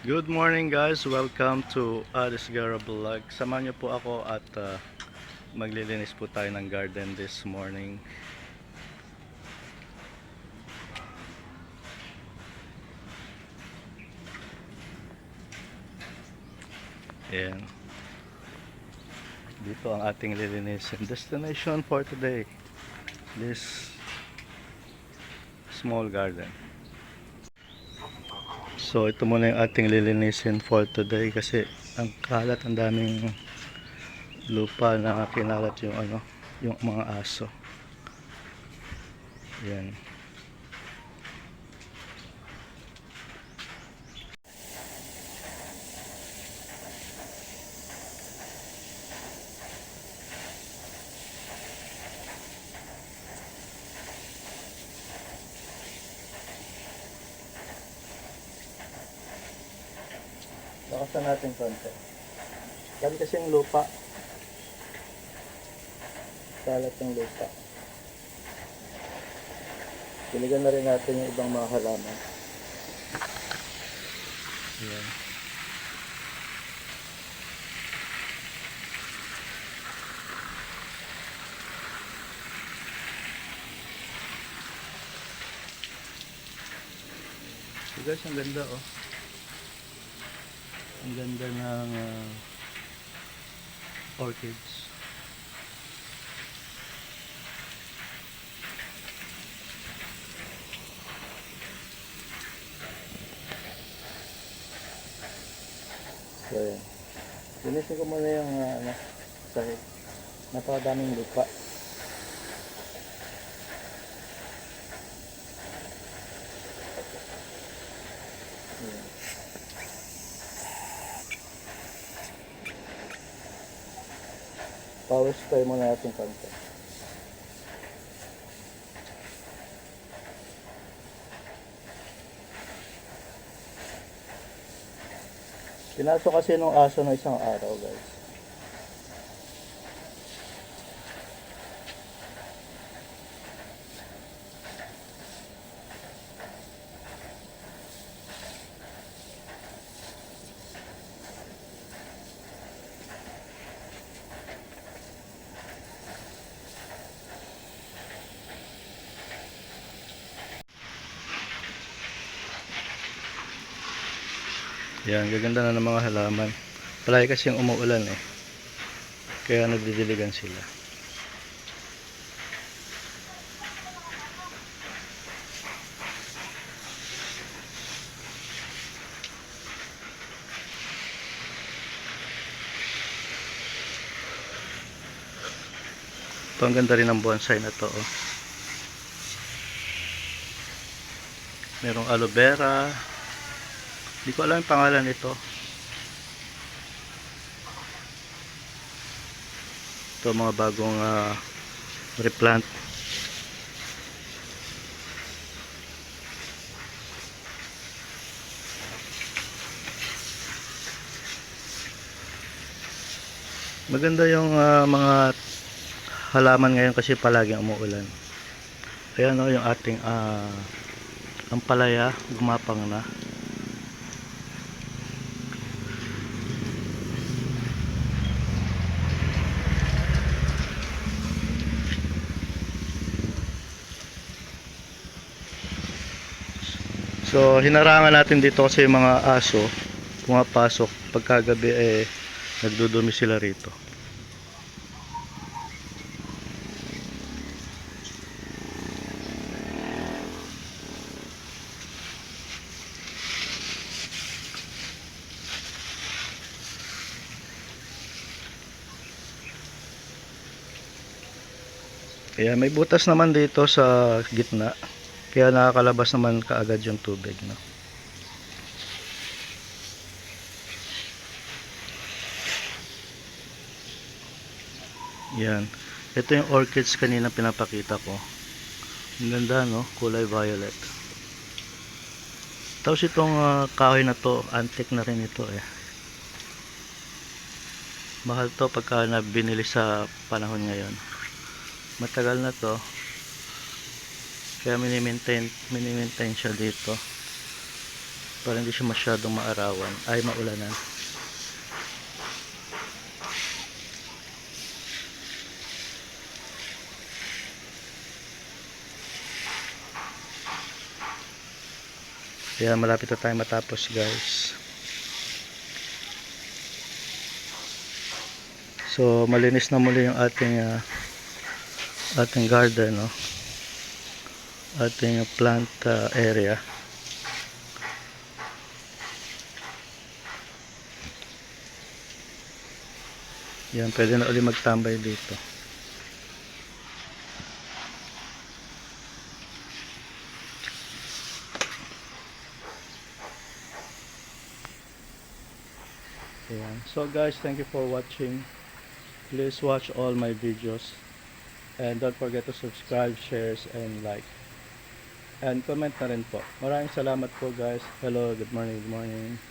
Good morning guys, welcome to Aris Gara Vlog. Samahan niyo po ako at uh, maglilinis po tayo ng garden this morning. Ayan. Dito ang ating lilinisin. Destination for today. This small garden. So ito muna yung ating lilinisin for today kasi ang kalat ang daming lupa na kinalat yung ano yung mga aso. Yan. Lakasan natin konti. Yan kasi yung lupa. Kalat yung lupa. Piligan na rin natin yung ibang mga halaman. Yan. So guys, ang ganda oh. Ang ganda ng ah, orchids. So, yan. Linisin ko muna yung uh, ano, sahig. Napakadaming lupa. Ayan. Power spray muna natin konti. Pinasok kasi nung aso ng isang araw guys. Yan, gaganda na ng mga halaman. Palagi kasi yung umuulan eh. Kaya nagdidiligan sila. Ito ang ganda rin ng bonsai na to. Oh. Merong aloe vera, hindi ko alam yung pangalan nito. Ito mga bagong ah, replant. Maganda yung ah, mga halaman ngayon kasi palaging umuulan. Ayan o yung ating ah, ampalaya gumapang na. So, hinarangan natin dito kasi yung mga aso pumapasok pagkagabi eh nagdudumi sila rito. Kaya may butas naman dito sa gitna. Kaya nakakalabas naman kaagad yung tubig, no? Yan. Ito yung orchids kanina pinapakita ko. Ang ganda, no? Kulay violet. Tapos itong ah, kahoy na to, antique na rin ito eh. Mahal to pagka na binili sa panahon ngayon. Matagal na to. Kaya minimaintain, minimaintain siya dito. para hindi siya masyadong maarawan ay maulanan Kaya malapit na tayo matapos guys. So malinis na muli yung ating ah, ating garden no. Ating plant ah, area. Yan, pwede na uli magtambay dito. Ayan. So guys, thank you for watching. Please watch all my videos. And don't forget to subscribe, shares, and like. And comment na rin po. Maraming salamat po guys. Hello, good morning, good morning.